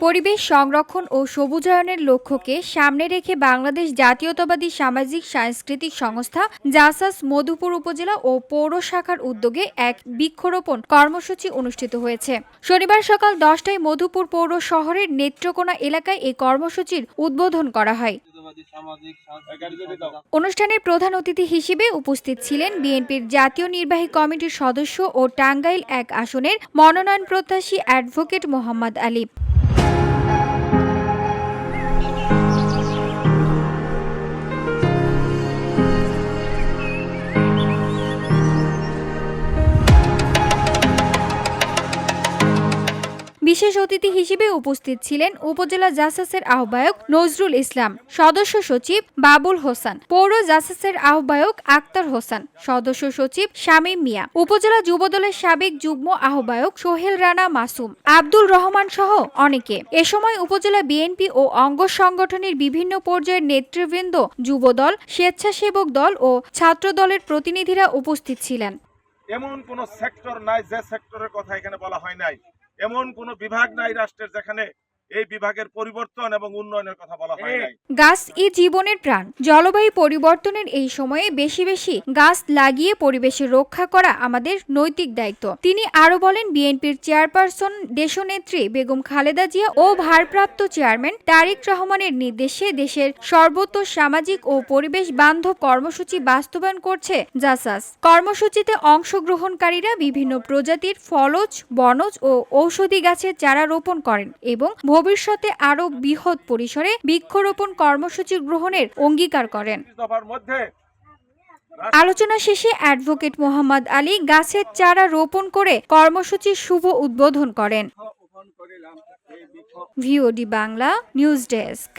পরিবেশ সংরক্ষণ ও সবুজায়নের লক্ষ্যকে সামনে রেখে বাংলাদেশ জাতীয়তাবাদী সামাজিক সাংস্কৃতিক সংস্থা জাসাস মধুপুর উপজেলা ও পৌর শাখার উদ্যোগে এক বৃক্ষরোপণ কর্মসূচি অনুষ্ঠিত হয়েছে। শনিবার সকাল দশটায় মধুপুর পৌর শহরের নেত্রকোনা এলাকায় এই কর্মসূচির উদ্বোধন করা হয়। অনুষ্ঠানের প্রধান অতিথি হিসেবে উপস্থিত ছিলেন বিএনপির জাতীয় নির্বাহী কমিটির সদস্য ও টাঙ্গাইল এক আসনের মনোনয়ন প্রত্যাশী অ্যাডভোকেট মোহাম্মদ আলী বিশেষ অতিথি হিসেবে উপস্থিত ছিলেন উপজেলা জাসাসের আহ্বায়ক নজরুল ইসলাম, সদস্য সচিব বাবুল হোসেন, পৌর জাসাসের আহ্বায়ক আক্তার হোসেন, সদস্য সচিব শামীম মিয়া, উপজেলা যুবদলের সাবেক যুগ্ম আহ্বায়ক সোহেল রানা মাসুম আব্দুল রহমান সহ অনেকে। এ সময় উপজেলা বিএনপি ও অঙ্গ সংগঠনের বিভিন্ন পর্যায়ের নেতৃবৃন্দ, যুবদল, স্বেচ্ছাসেবক দল ও ছাত্র দলের প্রতিনিধিরা উপস্থিত ছিলেন। এমন কোন সেক্টর নাই যে সেক্টরের কথা এখানে বলা হয় নাই। এমন কোন বিভাগ নাই রাষ্ট্রের যেখানে এই বিভাগের পরিবর্তন এবং উন্নয়নের কথা বলা হয় নাই। গাছ ই জীবনের প্রাণ। জলবায়ু পরিবর্তনের এই সময়ে বেশি বেশি গাছ লাগিয়ে পরিবেশের রক্ষা করা আমাদের নৈতিক দায়িত্ব। তিনি আরও বলেন বিএনপির চেয়ারপারসন দেশনেত্রী বেগম খালেদা জিয়া ও ভারপ্রাপ্ত চেয়ারম্যান তারিক রহমানের নির্দেশে দেশের সর্বত্র সামাজিক ও পরিবেশ বান্ধব কর্মসূচি বাস্তবায়ন করছে জাসাস। কর্মসূচিতে অংশগ্রহণকারীরা বিভিন্ন প্রজাতির ফলজ বনজ ও ঔষধি গাছের চারা রোপণ করেন এবং ভবিষ্যতে আরও বৃহৎ পরিসরে বৃক্ষরোপণ কর্মসূচি গ্রহণের অঙ্গীকার করেন। আলোচনা শেষে অ্যাডভোকেট মোহাম্মদ আলী গাছের চারা রোপণ করে কর্মসূচির শুভ উদ্বোধন করেন। VOD Bangla news desk.